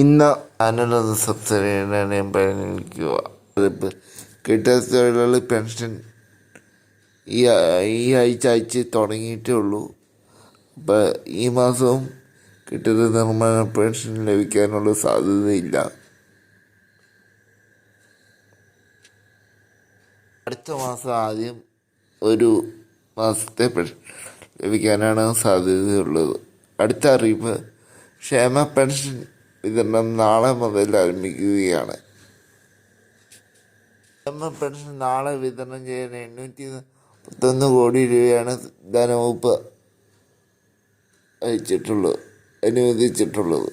ഇന്ന് അനുലത സബ്സിഡിയുടെ പരിഗണിക്കുക. അതിപ്പോൾ കിട്ടാത്ത തൊഴിലാളി പെൻഷൻ ഈ ഈ ആഴ്ച അയച്ച് തുടങ്ങിയിട്ടേ ഉള്ളൂ. അപ്പം ഈ മാസവും കിട്ടുന്ന നിർമ്മാണ പെൻഷൻ ലഭിക്കാനുള്ള സാധ്യതയില്ല. അടുത്ത മാസം ആദ്യം ഒരു മാസത്തെ പെൻഷൻ ലഭിക്കാനാണ് സാധ്യതയുള്ളത്. അടുത്ത അറിയിപ്പ് ക്ഷേമ പെൻഷൻ വിതരണം നാളെ മുതൽ ആരംഭിക്കുകയാണ്. പെൻഷൻ നാളെ വിതരണം ചെയ്യാൻ എണ്ണൂറ്റി മുപ്പത്തൊന്ന് കോടി രൂപയാണ് ധനവകുപ്പ് അയച്ചിട്ടുള്ളത് അനുവദിച്ചിട്ടുള്ളത്.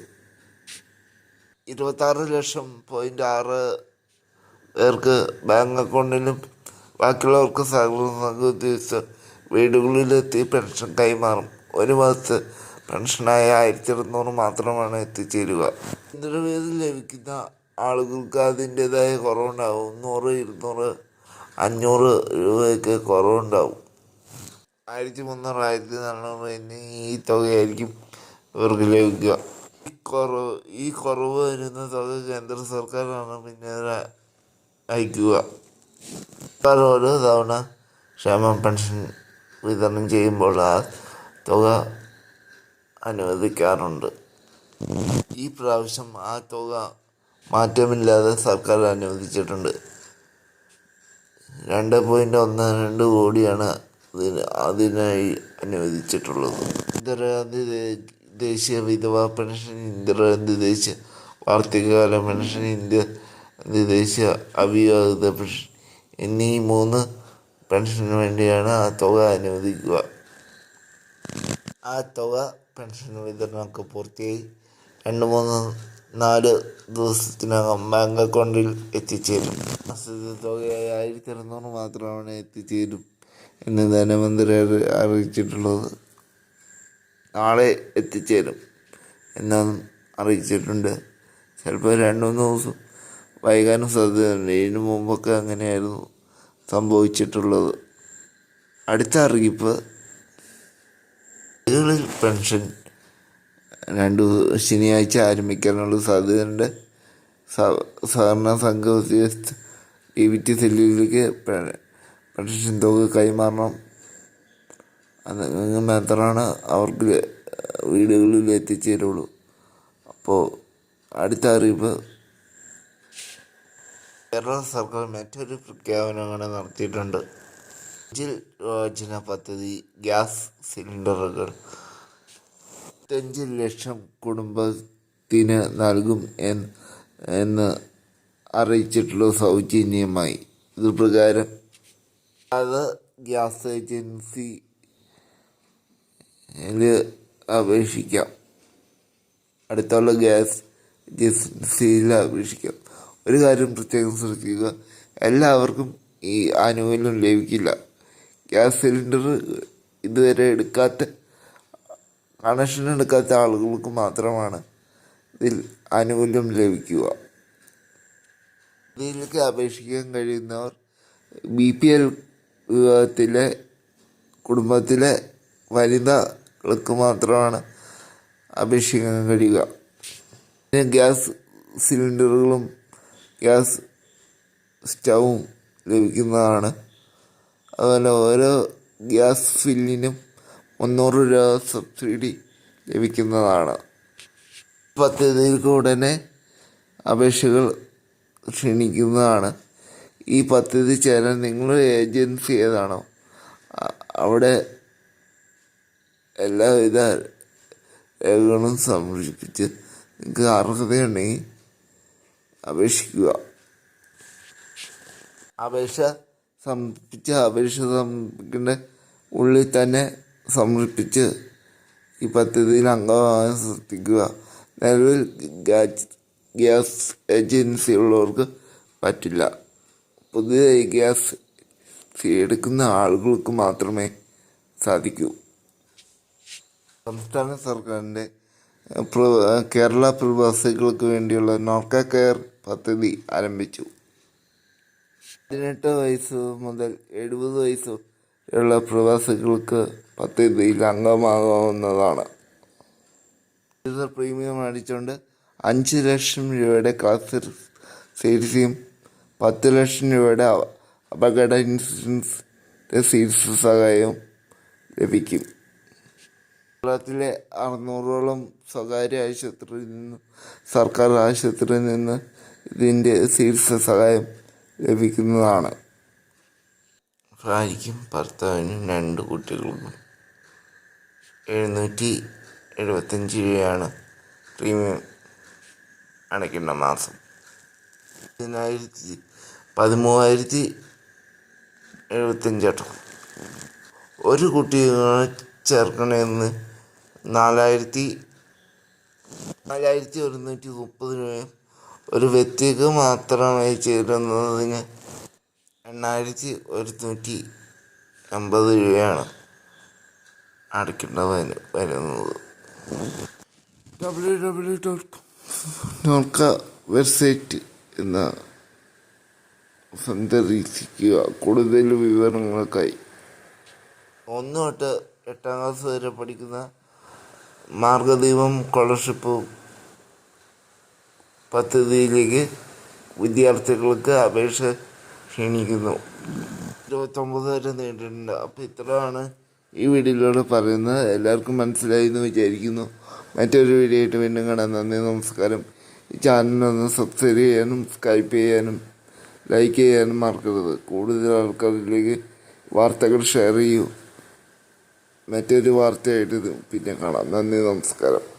ഇരുപത്താറ് ലക്ഷം പോയിന്റ് ആറ് പേർക്ക് ബാങ്ക് അക്കൗണ്ടിലും ബാക്കിയുള്ളവർക്ക് സഹകരണ സംഘ ഉദ്യോഗസ്ഥർ വീടുകളിലെത്തി പെൻഷൻ കൈമാറും. ഒരു മാസത്തെ പെൻഷനായ ആയിരത്തി ഇരുന്നൂറ് മാത്രമാണ് എത്തിച്ചേരുക. ഇന്ദ്രവേദം ലഭിക്കുന്ന ആളുകൾക്ക് അതിന്റെതായ കുറവുണ്ടാവും. നൂറ് ഇരുന്നൂറ് അഞ്ഞൂറ് രൂപയൊക്കെ കുറവുണ്ടാവും. ആയിരത്തി മുന്നൂറ് ആയിരത്തി നാനൂറ് എന്നീ ഈ തുകയായിരിക്കും ഇവർക്ക് ലഭിക്കുക. ഈ കുറവ് ഈ കുറവ് വരുന്ന തുക കേന്ദ്ര സർക്കാരാണ് പിന്നീട് അയക്കുക. സർക്കാർ ഓരോ തവണ ക്ഷേമ പെൻഷൻ വിതരണം ചെയ്യുമ്പോൾ ആ തുക അനുവദിക്കാറുണ്ട്. ഈ പ്രാവശ്യം ആ തുക മാറ്റമില്ലാതെ സർക്കാർ അനുവദിച്ചിട്ടുണ്ട്. രണ്ട് പോയിന്റ് ഒന്ന് രണ്ട് കോടിയാണ് ഇതിന് അതിനായി അനുവദിച്ചിട്ടുള്ളത്. ഇന്ദിരാഗാന്ധി ദേശീയ വിധവാ പെൻഷൻ ഇന്ദിരാഗാന്ധി ദേശീയ വാർദ്ധകാല പെൻഷൻ ഇന്ത്യ ദേശീയ അവിവാഹിത പെൻഷൻ എന്നീ മൂന്ന് പെൻഷന് വേണ്ടിയാണ് ആ തുക അനുവദിക്കുക. ആ തുക പെൻഷൻ വിതരണമൊക്കെ പൂർത്തിയായി. രണ്ട് മൂന്ന് നാല് ദിവസത്തിനകം ബാങ്ക് അക്കൗണ്ടിൽ എത്തിച്ചേരും. മാസത്തെ തുകയായി ആയിരത്തി അറുന്നൂറ് മാത്രമാണ് എത്തിച്ചേരും എന്ന് ധനമന്ത്രി അറിയിച്ചിട്ടുള്ളത്. നാളെ എത്തിച്ചേരും എന്നും അറിയിച്ചിട്ടുണ്ട്. ചിലപ്പോൾ രണ്ട് മൂന്ന് ദിവസം വൈകാനും സാധ്യതയുണ്ട്. ഇതിനു മുമ്പൊക്കെ അങ്ങനെയായിരുന്നു സംഭവിച്ചിട്ടുള്ളത്. അടുത്ത അറിയിപ്പ് വീടുകളിൽ പെൻഷൻ രണ്ട് ശനിയാഴ്ച ആരംഭിക്കാനുള്ള സാധ്യതയുണ്ട്. സഹകരണ സംഘ ഉദ്യോഗസ്ഥ ഡി വി ടി സെല്ലിലേക്ക് പെ- പെൻഷൻ തുക കൈമാറണം. അത് മാത്രമാണ് അവർക്ക് വീടുകളിൽ എത്തിച്ചേരുള്ളൂ. അപ്പോൾ അടുത്ത അറിയിപ്പ്. കേരള സർക്കാർ മറ്റൊരു പ്രഖ്യാപനം നടത്തിയിട്ടുണ്ട്. ജിൽ യോജന പദ്ധതി ഗ്യാസ് സിലിണ്ടറുകൾ. അഞ്ച് ലക്ഷം കുടുംബത്തിന് നൽകും എന്ന് അറിയിച്ചിട്ടുള്ള സൗജന്യമായി. ഇത് പ്രകാരം അത് ഗ്യാസ് ഏജൻസി അപേക്ഷിക്കാം. അടുത്തുള്ള ഗ്യാസ് ഏജൻസിയിൽ അപേക്ഷിക്കാം. ഒരു കാര്യം പ്രത്യേകം ശ്രദ്ധിക്കുക. എല്ലാവർക്കും ഈ ആനുകൂല്യം ലഭിക്കില്ല. ഗ്യാസ് സിലിണ്ടർ ഇതുവരെ എടുക്കാത്ത കണക്ഷൻ എടുക്കാത്ത ആളുകൾക്ക് മാത്രമാണ് ഇതിൽ ആനുകൂല്യം ലഭിക്കുക. ഇതിലേക്ക് അപേക്ഷിക്കാൻ കഴിയുന്നവർ ബി പി എൽ വിഭാഗത്തിലെ കുടുംബത്തിലെ വനിതകൾക്ക് മാത്രമാണ് അപേക്ഷിക്കാൻ കഴിയുക. പിന്നെ ഗ്യാസ് സിലിണ്ടറുകളും ഗ്യാസ് സ്റ്റവും ലഭിക്കുന്നതാണ്. അതുപോലെ ഓരോ ഗ്യാസ് ഫില്ലിനും മുന്നൂറ് രൂപ സബ്സിഡി ലഭിക്കുന്നതാണ്. പദ്ധതിക്ക് ഉടനെ അപേക്ഷകൾ ക്ഷണിക്കുന്നതാണ്. ഈ പദ്ധതി ചേരാൻ നിങ്ങളുടെ ഏജൻസി ഏതാണോ? അവിടെ എല്ലാവിധ രേഖകളും സംരക്ഷിപ്പിച്ച് നിങ്ങൾക്ക് അർഹതയുണ്ടെങ്കിൽ അപേക്ഷിക്കുക. അപേക്ഷ സമർപ്പിച്ച് അപേക്ഷ സമർപ്പിക്കേണ്ട ഉള്ളിൽ തന്നെ സമർപ്പിച്ച് ഈ പദ്ധതിയിൽ അംഗമാകാൻ ശ്രദ്ധിക്കുക നിലവിൽ ഗ്യാസ് ഏജൻസി ഉള്ളവർക്ക് പറ്റില്ല. പുതിയതായി ഗ്യാസ് എടുക്കുന്ന ആളുകൾക്ക് മാത്രമേ സാധിക്കൂ. സംസ്ഥാന സർക്കാരിന്റെ കേരള പ്രവാസികൾക്ക് വേണ്ടിയുള്ള നോർക്ക കെയർ പദ്ധതി ആരംഭിച്ചു. പതിനെട്ട് വയസ്സ് മുതൽ എഴുപത് വയസ്സ് ഉള്ള പ്രവാസികൾക്ക് പദ്ധതിയിൽ അംഗമാകാവുന്നതാണ്. യൂസർ പ്രീമിയം അടിച്ചുകൊണ്ട് അഞ്ച് ലക്ഷം രൂപയുടെ കാസർ ചികിത്സയും പത്ത് ലക്ഷം രൂപയുടെ അപകട ഇൻഷുറൻസ് സീരീസ് സഹായവും ലഭിക്കും. കേരളത്തിലെ അറുന്നൂറോളം സ്വകാര്യ ആശുപത്രിയിൽ നിന്ന് സർക്കാർ ആശുപത്രിയിൽ നിന്ന് ഇതിന്റെ ചികിത്സ സഹായം ലഭിക്കുന്നതാണ്. ഭാര്യയ്ക്കും ഭർത്താവിനും രണ്ട് കുട്ടികളുണ്ട്. എഴുന്നൂറ്റി എഴുപത്തഞ്ച് രൂപയാണ് പ്രീമിയം അടയ്ക്കേണ്ട മാസം. പതിനായിരത്തി പതിമൂവായിരത്തി എഴുപത്തഞ്ച് കേട്ടോ. ഒരു കുട്ടിയെ ചേർക്കണമെന്ന് നാലായിരത്തി നാലായിരത്തി ഒരുന്നൂറ്റി മുപ്പത് രൂപയും ഒരു വ്യക്തിക്ക് മാത്രമായി ചേരുന്നതിന് എണ്ണായിരത്തി ഒരുന്നൂറ്റി അമ്പത് രൂപയാണ് അടയ്ക്കേണ്ടത് വരു- വരുന്നത്. W W dot Norka website എന്ന സന്ദർശിക്കുക. കൂടുതൽ വിവരങ്ങൾക്കായി. ഒന്ന് തൊട്ട് എട്ടാം ക്ലാസ് വരെ പഠിക്കുന്ന മാർഗദീപം സ്കോളർഷിപ്പ് പദ്ധതിയിലേക്ക് വിദ്യാർത്ഥികൾക്ക് അപേക്ഷ ക്ഷണിക്കുന്നു. ഇരുപത്തൊമ്പത് വരെ നീണ്ടിട്ടുണ്ട്. അപ്പോൾ ഇത്രയാണ് ഈ വീഡിയോയിലൂടെ പറയുന്നത്. എല്ലാവർക്കും മനസ്സിലായി എന്ന് വിചാരിക്കുന്നു. മറ്റൊരു വീഡിയോ ആയിട്ട് വീണ്ടും കാണാം. നന്ദി നമസ്കാരം. ഈ ചാനലൊന്ന് സബ്സ്ക്രൈബ് ചെയ്യാനും സ്കൈപ്പ് ചെയ്യാനും ലൈക്ക് ചെയ്യാനും മറക്കരുത്. കൂടുതൽ ആൾക്കാരിലേക്ക് വാർത്തകൾ ഷെയർ ചെയ്യൂ. മറ്റൊരു വാർത്തയായിട്ട് ഇത് പിന്നെ കാണാം. നന്ദി നമസ്കാരം.